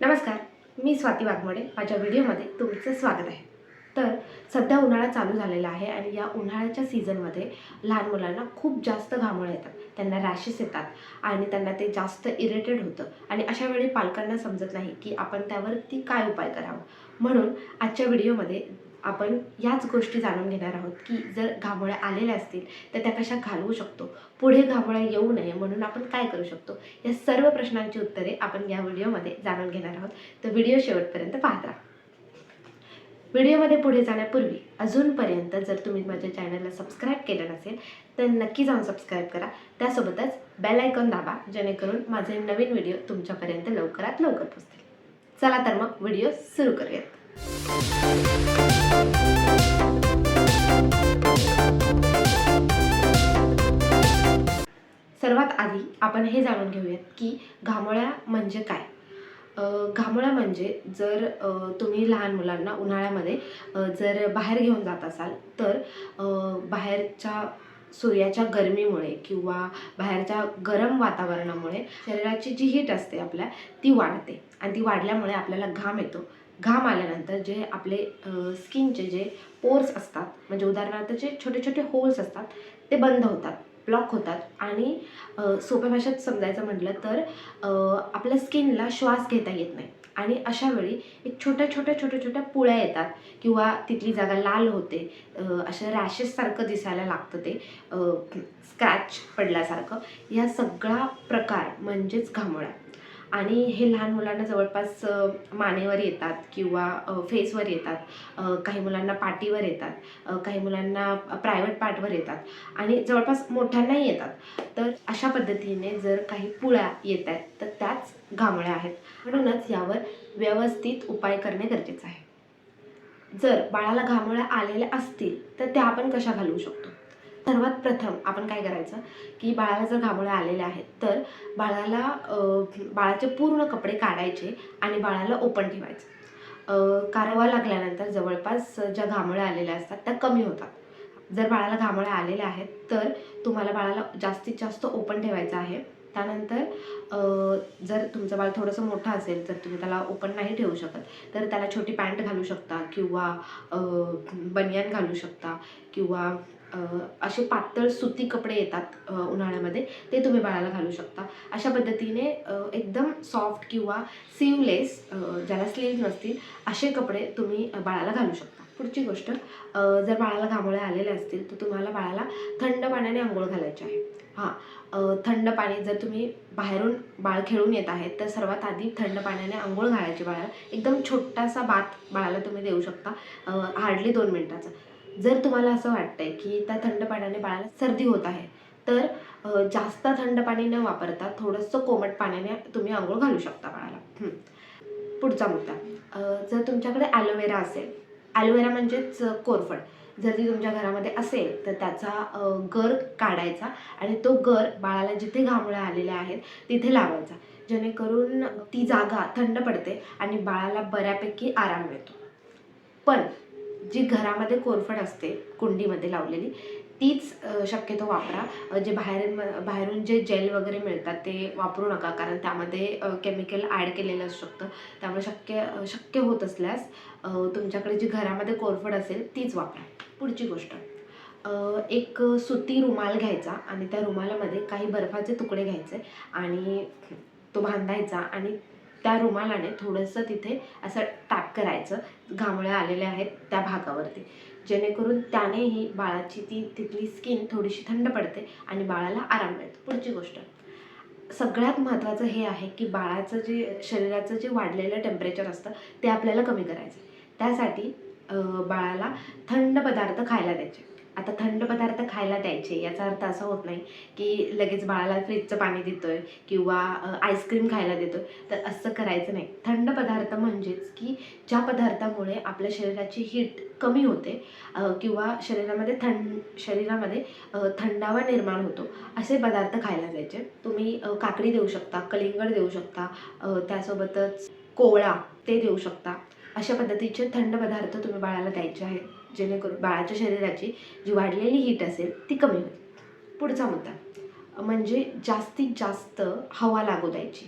नमस्कार मी स्वाती वाघमोडे. माझ्या व्हिडिओमध्ये तुमचं स्वागत आहे. तर सध्या उन्हाळा चालू झालेला आहे आणि या उन्हाळ्याच्या सीझनमध्ये लहान मुलांना खूप जास्त घामळं येतात. त्यांना रॅशेस येतात आणि त्यांना ते जास्त इरिटेड होतं. आणि अशा वेळी पालकांना समजत नाही की आपण त्यावरती काय उपाय करावा. म्हणून आजच्या व्हिडिओमध्ये आपण याच गोष्टी जाणून घेणार आहोत की जर घाबोळ्या आलेल्या असतील तर त्या कशा घालवू शकतो? पुढे घाबोळ्या येऊ नये म्हणून आपण काय करू शकतो? या सर्व प्रश्नांची उत्तरे आपण या व्हिडिओमध्ये जाणून घेणार आहोत. तर व्हिडिओ शेवटपर्यंत पाहत राहा. व्हिडिओमध्ये पुढे जाण्यापूर्वी अजूनपर्यंत जर तुम्ही माझ्या चॅनलला सबस्क्राईब केलं नसेल तर नक्की जाऊन सबस्क्राईब करा. त्यासोबतच बेल आयकॉन दाबा जेणेकरून माझे नवीन व्हिडिओ तुमच्यापर्यंत लवकरात लवकर पोचतील चला तर मग व्हिडिओ सुरू करूयात. सर्वात आधी आपण हे जाणून घेऊयात की घामोळ्या म्हणजे काय. घामोळ्या म्हणजे जर तुम्ही लहान मुलांना उन्हाळ्यामध्ये जर बाहेर घेऊन जात असाल तर बाहेरच्या सूर्याच्या गरमीमुळे किंवा बाहेरच्या गरम वातावरणामुळे शरीराची जी हीट असते आपल्या ती वाढते. आणि ती वाढल्यामुळे आपल्याला घाम येतो. घाम आल्यानंतर जे आपले स्किनचे जे पोर्स असतात म्हणजे उदाहरणार्थ जे छोटे छोटे होल्स असतात ते बंद होतात ब्लॉक होतात आणि सोप्या भाषेत समजायचं म्हटलं तर आपल्या स्किनला श्वास घेता येत नाही. आणि अशा वेळी एक छोट्या छोट्या छोट्या छोट्या पुळ्या येतात किंवा तिथली जागा लाल होते अशा रॅशेससारखं दिसायला लागतं ते स्क्रॅच पडल्यासारखं. या सगळा प्रकार म्हणजेच घामोळ्या. आणि हे लहान मुलांना जवळपास मानेवर येतात किंवा फेसवर येतात. काही मुलांना पाठीवर येतात. काही मुलांना प्रायव्हेट पार्टवर येतात. आणि जवळपास मोठ्यांनाही येतात. तर अशा पद्धतीने जर काही पुळ्या येत आहेत तर त्याच घामोळ्या आहेत. म्हणूनच यावर व्यवस्थित उपाय करणे गरजेचं आहे. जर बाळाला घामोळ्या आलेल्या असतील तर त्या आपण कशा घालवू शकतो? सर्वात प्रथम आपण काय करायचं की बाळाला जर घाबोळ्या आलेल्या आहेत तर बाळाला बाळाचे पूर्ण कपडे काढायचे आणि बाळाला ओपन ठेवायचं. कारवा लागल्यानंतर जवळपास ज्या घामोळ्या आलेल्या असतात त्या कमी होतात. जर बाळाला घामोळ्या आलेल्या आहेत तर तुम्हाला बाळाला जास्तीत जास्त ओपन ठेवायचं आहे. त्यानंतर जर तुमचं बाळ थोडंसं मोठं असेल तर तुम्ही त्याला ओपन नाही ठेवू शकत. तर त्याला छोटी पॅन्ट घालू शकता किंवा बनियान घालू शकता किंवा असे पातळ सुती कपडे येतात उन्हाळ्यामध्ये ते तुम्ही बाळाला घालू शकता. अशा पद्धतीने एकदम सॉफ्ट किंवा सीवलेस ज्याला स्लीव्ह नसतील असे कपडे तुम्ही बाळाला घालू शकता. पुढची गोष्ट जर बाळाला घामोळ्या आलेल्या असतील तर तुम्हाला बाळाला थंड पाण्याने आंघोळ घालायची आहे. हां थंड पाणी जर तुम्ही बाहेरून बाळ खेळून येत आहेत तर सर्वात आधी थंड पाण्याने आंघोळ घालायची बाळाला. एकदम छोटासा बाथ बाळाला तुम्ही देऊ शकता हार्डली दोन मिनटाचा. जर तुम्हाला असं वाटतंय की त्या थंड पाण्याने बाळाला सर्दी होत आहे तर जास्त थंड पाणी न वापरता थोडंसं कोमट पाण्याने तुम्ही आंघोळ घालू शकता बाळाला. पुढचा मुद्दा. जर तुमच्याकडे ॲलोवेरा असेल ॲलोवेरा म्हणजेच कोरफड. जर ती तुमच्या घरामध्ये असेल तर त्याचा गर काढायचा आणि तो गर बाळाला जिथे घामोळ्या आलेल्या आहेत तिथे लावायचा. जेणेकरून ती जागा थंड पडते आणि बाळाला बऱ्यापैकी आराम मिळतो. पण जी घरामध्ये कोरफड असते कुंडीमध्ये लावलेली तीच शक्यतो वापरा. जे बाहेर बाहेरून जे जेल वगैरे मिळतात ते वापरू नका. कारण त्यामध्ये केमिकल ॲड केलेलं असू शकतं. त्यामुळे शक्य शक्य होत असल्यास तुमच्याकडे जी घरामध्ये कोरफड असेल तीच वापरा. पुढची गोष्ट. एक सुती रुमाल घ्यायचा आणि त्या रुमालामध्ये काही बर्फाचे तुकडे घ्यायचे आणि तो बांधायचा आणि त्या रुमालाने थोडंसं तिथे असं टॅप करायचं. घामोळ्या आलेल्या आहेत त्या भागावरती. जेणेकरून त्यानेही बाळाची ती तिथली स्किन थोडीशी थंड पडते आणि बाळाला आराम मिळतो. पुढची गोष्ट. सगळ्यात महत्त्वाचं हे आहे की बाळाचं जे शरीराचं जे वाढलेलं टेम्परेचर असतं ते आपल्याला कमी करायचं त्यासाठी बाळाला थंड पदार्थ खायला द्यायचे. आता थंड पदार्थ खायला द्यायचे याचा अर्थ असा होत नाही की लगेच बाळाला फ्रीजचं पाणी देतोय किंवा आईस्क्रीम खायला देतोय. तर असं करायचं नाही. थंड पदार्थ म्हणजेच की ज्या पदार्थामुळे आपल्या शरीराची हीट कमी होते किंवा शरीरामध्ये थंड शरीरामध्ये थंडावा निर्माण होतो असे पदार्थ खायला जायचे तुम्ही काकडी देऊ शकता कलिंगड देऊ शकता त्यासोबतच कोवळा ते देऊ शकता. अशा पद्धतीचे थंड पदार्थ तुम्ही बाळाला द्यायचे आहेत जेणेकरून बाळाच्या शरीराची जी वाढलेली हीट असेल ती कमी होईल. पुढचा मुद्दा म्हणजे जास्तीत जास्त हवा लागू द्यायची.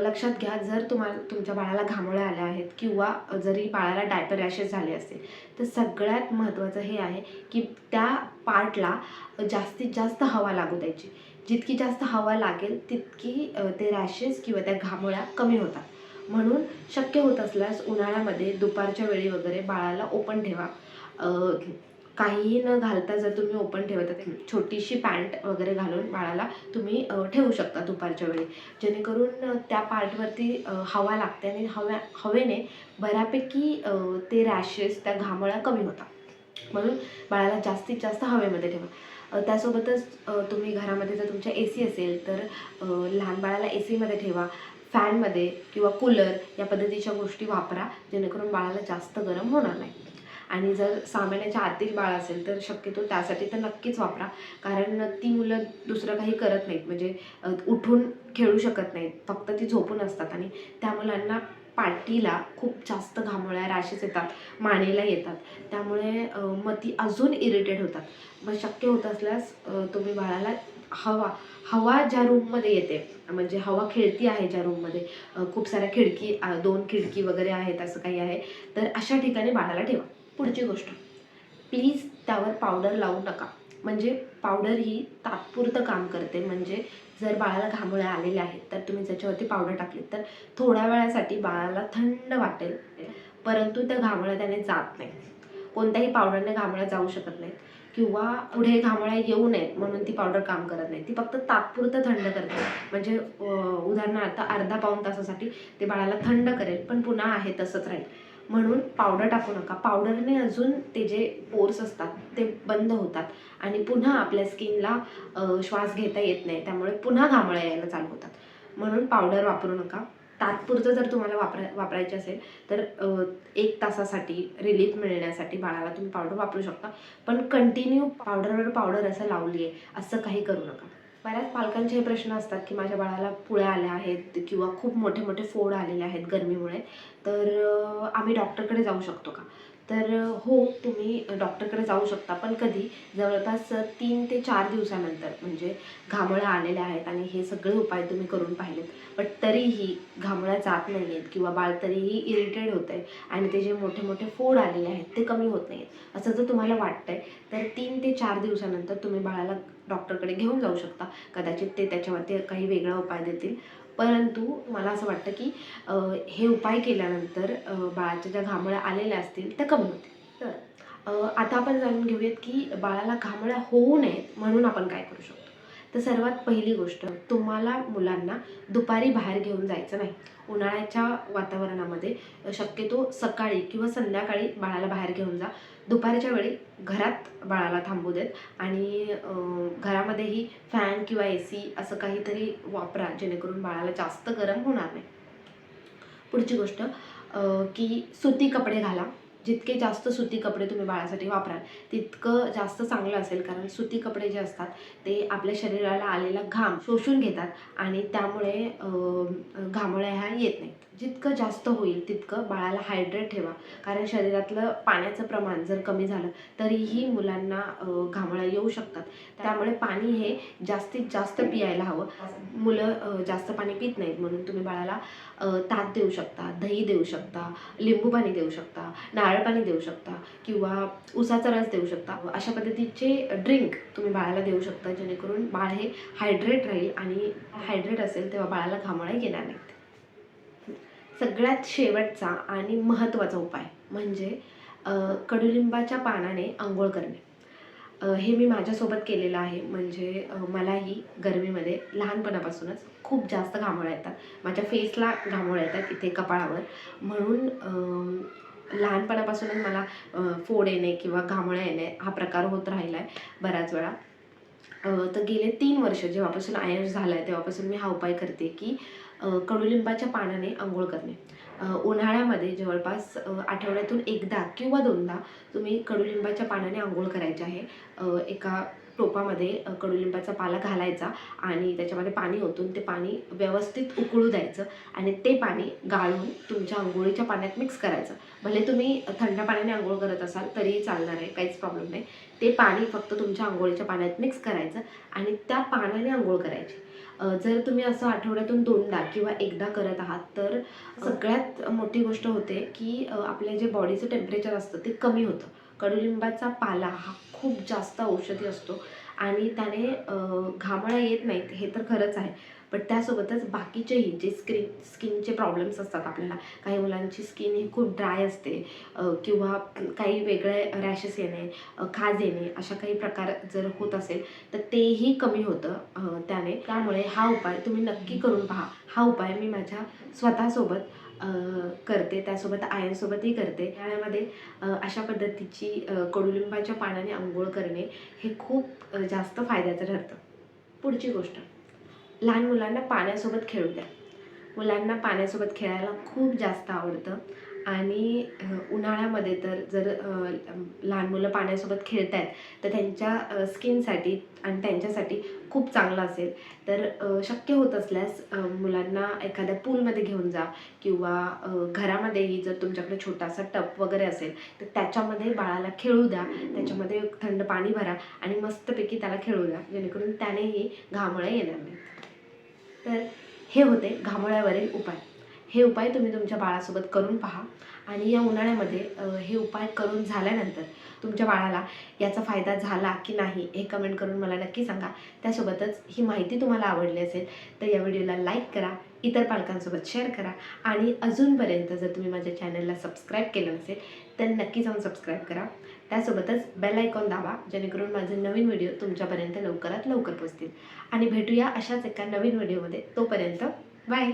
लक्षात घ्या जर तुम्हाला तुमच्या बाळाला घामोळ्या आल्या आहेत किंवा जरी बाळाला डायपर रॅशेस झाले असेल तर सगळ्यात महत्त्वाचं हे आहे की त्या पार्टला जास्तीत जास्त हवा लागू द्यायची. जितकी जास्त हवा लागेल तितकी ते रॅशेस किंवा त्या घामोळ्या कमी होतात. म्हणून शक्य होत असल्यास उन्हाळ्यामध्ये दुपारच्या वेळी वगैरे बाळाला ओपन ठेवा. काहीही न घालता जर तुम्ही ओपन ठेवत आहे छोटीशी पॅन्ट वगैरे घालून बाळाला तुम्ही ठेवू शकता दुपारच्या वेळी. जेणेकरून त्या पार्टवरती हवा लागते आणि हव्या हवेने बऱ्यापैकी ते रॅशेस त्या घामोळ्या कमी होतात. म्हणून बाळाला जास्तीत जास्त हवेमध्ये ठेवा. त्यासोबतच तुम्ही घरामध्ये जर तुमच्या ए सी असेल तर लहान बाळाला ए सीमध्ये ठेवा. फॅनमध्ये किंवा कूलर या पद्धतीच्या गोष्टी वापरा जेणेकरून बाळाला जास्त गरम होणार नाही. आणि जर सहा महिन्याच्या आतील बाळ असेल तर शक्यतो त्यासाठी तर नक्कीच वापरा कारण ती मुलं दुसरं काही करत नाहीत. म्हणजे उठून खेळू शकत नाहीत. फक्त ती झोपून असतात आणि त्या मुलांना पाठीला खूप जास्त घामोळ्या रॅशेस येतात मानेला येतात. त्यामुळे मग ती अजून इरिटेट होतात. मग शक्य होत असल्यास तुम्ही बाळाला हवा हवा ज्या रूममध्ये येते म्हणजे हवा खेळती आहे ज्या रूममध्ये खूप साऱ्या खिडकी दोन खिडकी वगैरे आहेत असं काही आहे तर अशा ठिकाणी बाळाला ठेवा. पुढची गोष्ट. प्लीज त्यावर पावडर लावू नका. म्हणजे पावडर ही तात्पुरतं काम करते. म्हणजे जर बाळाला घामोळ्या आलेल्या आहेत तर तुम्ही त्याच्यावरती पावडर टाकली तर थोड्या वेळासाठी बाळाला थंड वाटेल. परंतु त्या घामोळ्या त्याने जात नाहीत कोणत्याही पावडरने घामोळ्या जाऊ शकत नाहीत. किंवा पुढे घामोळ्या येऊ नयेत म्हणून ती पावडर काम करत नाही ती फक्त तात्पुरतं थंड करते म्हणजे उदाहरणार्थ अर्धा पाऊण तासासाठी ते बाळाला थंड करेल पण पुन्हा आहे तसंच राहील. म्हणून पावडर टाकू नका. पावडरने अजून ते जे पोर्स असतात ते बंद होतात. आणि पुन्हा आपल्या स्किनला श्वास घेता येत नाही. त्यामुळे पुन्हा घामोळ्या यायला चालू होतात. म्हणून पावडर वापरू नका. तात्पुरतं जर तुम्हाला वापरा वापरायचे असेल तर एक तासासाठी रिलीफ मिळण्यासाठी बाळाला तुम्ही पावडर वापरू शकता. पण कंटिन्यू पावडरवर पावडर असं लावली आहे असं काही करू नका. बऱ्याच पालकांचे हे प्रश्न असतात की माझ्या बाळाला पुळ्या आल्या आहेत किंवा खूप मोठे मोठे फोड आलेले आहेत गरमीमुळे तर आम्ही डॉक्टरकडे जाऊ शकतो का? तर हो तुम्ही डॉक्टर जाऊ शकता. पण कधी? जवळपास तीन ते चार दिवसानंतर. म्हणजे घामोळ्या आलेल्या आहेत आणि हे सगळे उपाय तुम्ही करून पाहिलेत. बट तरीही घामोळ्या जात नाही आहेत किंवा बाळ तरीही इरिटेड होतं आहे आणि ते जे मोठे मोठे फोड आलेले आहेत ते कमी होत नाही आहेत असं जर तुम्हाला वाटतंय तर तीन ते चार दिवसानंतर तुम्ही बाळाला डॉक्टरकडे घेऊन जाऊ शकता. कदाचित ते त्याच्यावरती काही वेगळा उपाय देतील. परंतु मला असं वाटतं की हे उपाय केल्यानंतर बाळाच्या ज्या घामोळ्या आलेल्या असतील त्या कमी होतील. तर आता आपण जाणून घेऊयात की बाळाला घामोळ्या होऊ नयेत म्हणून आपण काय करू शकतो. तर सर्वात पहिली गोष्ट तुम्हाला मुलांना दुपारी बाहेर घेऊन जायचं नाही. उन्हाळ्याच्या वातावरणामध्ये शक्यतो सकाळी किंवा संध्याकाळी बाळाला बाहेर घेऊन जा. दुपारच्या वेळी घरात बाळाला थांबू देत आणि घरामध्येही फॅन किंवा ए सी असं काहीतरी वापरा जेणेकरून बाळाला जास्त गरम होणार नाही. पुढची गोष्ट की सुती कपडे घाला. जितके जास्त सुती कपडे तुम्ही बाळासाठी वापराल तितकं जास्त चांगलं असेल. कारण सुती कपडे जे असतात ते आपल्या शरीराला आलेला घाम शोषून घेतात आणि त्यामुळे घामोळ्या ह्या येत नाहीत. जितकं जास्त होईल तितकं बाळाला हायड्रेट ठेवा. कारण शरीरातलं पाण्याचं प्रमाण जर कमी झालं तरीही मुलांना घामळा घामोळ्या येऊ शकतात. त्यामुळे पाणी हे जास्तीत जास्त पियायला हवं. मुलं जास्त पाणी पित नाहीत म्हणून तुम्ही बाळाला ताक देऊ शकता दही देऊ शकता लिंबू पाणी देऊ शकता नारळ पाणी देऊ शकता किंवा उसाचा रस देऊ शकता. अशा पद्धतीचे ड्रिंक तुम्ही बाळाला देऊ शकता जेणेकरून बाळ हे हायड्रेट राहील आणि हायड्रेट असेल तेव्हा बाळाला घामोळ्या येणार नाही. सगळ्यात शेवटचा आणि महत्त्वाचा उपाय म्हणजे कडुलिंबाच्या पानाने आंघोळ करणे. हे मी माझ्यासोबत केलेलं आहे. म्हणजे मलाही गरमीमध्ये लहानपणापासूनच खूप जास्त घामोळ्या येतात. माझ्या फेसला घामोळ्या येतात इथे कपाळावर. म्हणून लहानपणापासूनच मला फोड येणे किंवा घामोळ्या येणे हा प्रकार होत राहिला आहे बऱ्याच वेळा. तर गेले तीन वर्ष जेव्हापासून आयर्स झाला आहे तेव्हापासून मी हा उपाय करते की कडुलिंबाच्या पानाने आंघोळ करणे. उन्हाळ्यामध्ये जवळपास आठवड्यातून एकदा किंवा दोनदा तुम्ही कडुलिंबाच्या पानाने आंघोळ करायचे आहे. एका टोपामध्ये कडुलिंबाचा पाला घालायचा आणि त्याच्यामध्ये पाणी ओतून ते पाणी व्यवस्थित उकळू द्यायचं आणि ते पाणी गाळून तुमच्या आंघोळीच्या पाण्यात मिक्स करायचं. भले तुम्ही थंड पाण्याने आंघोळ करत असाल तरीही चालणार आहे काहीच प्रॉब्लेम नाही. ते पाणी फक्त तुमच्या आंघोळीच्या पाण्यात मिक्स करायचं आणि त्या पाण्याने आंघोळ करायची. जर तुम्ही असं आठवड्यातून दोनदा किंवा एकदा करत आहात तर सगळ्यात मोठी गोष्ट होते की अ, आपल्या जे बॉडीचं टेम्परेचर असतं ते कमी होतं. कडुलिंबाचा पाला हा खूप जास्त औषधी असतो आणि त्याने अ, घामोळ्या येत नाहीत हे तर खरंच आहे. पण त्यासोबतच बाकीचेही जे स्क्रीन स्किनचे प्रॉब्लेम्स असतात आपल्याला काही मुलांची स्किन ही खूप ड्राय असते किंवा काही वेगळे रॅशेस येणे खाज येणे अशा काही प्रकार जर होत असेल तर तेही कमी होतं त्याने. त्यामुळे हा उपाय तुम्ही नक्की करून पहा. हा उपाय मी माझ्या स्वतःसोबत करते त्यासोबत आयनसोबतही करते. त्यामध्ये अशा पद्धतीची कडुलिंबाच्या पाण्याने आंघोळ करणे हे खूप जास्त फायद्याचं ठरतं. पुढची गोष्ट. लहान मुलांना पाण्यासोबत खेळू द्या. मुलांना पाण्यासोबत खेळायला खूप जास्त आवडतं. आणि उन्हाळ्यामध्ये तर जर लहान मुलं पाण्यासोबत खेळत आहेत तर त्यांच्या स्किनसाठी आणि त्यांच्यासाठी खूप चांगलं असेल. तर शक्य होत असल्यास मुलांना एखाद्या पूलमध्ये घेऊन जा किंवा घरामध्येही जर तुमच्याकडे छोटासा टप वगैरे असेल तर त्याच्यामध्ये बाळाला खेळू द्या. त्याच्यामध्ये थंड पाणी भरा आणि मस्तपैकी त्याला खेळू द्या. जेणेकरून त्यानेही घामोळ्या येणार नाही तर हे होते घामोळ्यावरील उपाय. हे उपाय तुम्ही तुमच्या बाळासोबत करून पहा आणि या उन्हाळ्यामध्ये हे उपाय करून झाल्यानंतर तुमच्या बाळाला याचा फायदा झाला की नाही हे कमेंट करून मला नक्की सांगा. त्यासोबतच ही माहिती तुम्हाला आवडली असेल तर या व्हिडिओला लाईक करा इतर पालकांसोबत शेअर करा आणि अजूनपर्यंत जर तुम्ही माझ्या चॅनलला सबस्क्राईब केलं नसेल तर नक्की जाऊन सबस्क्राईब करा. त्यासोबतच बेल आयकॉन दाबा जेणेकरून माझे नवीन व्हिडिओ तुमच्यापर्यंत लवकरात लवकर पोचतील. आणि भेटूया अशाच एका नवीन व्हिडिओमध्ये तोपर्यंत बाय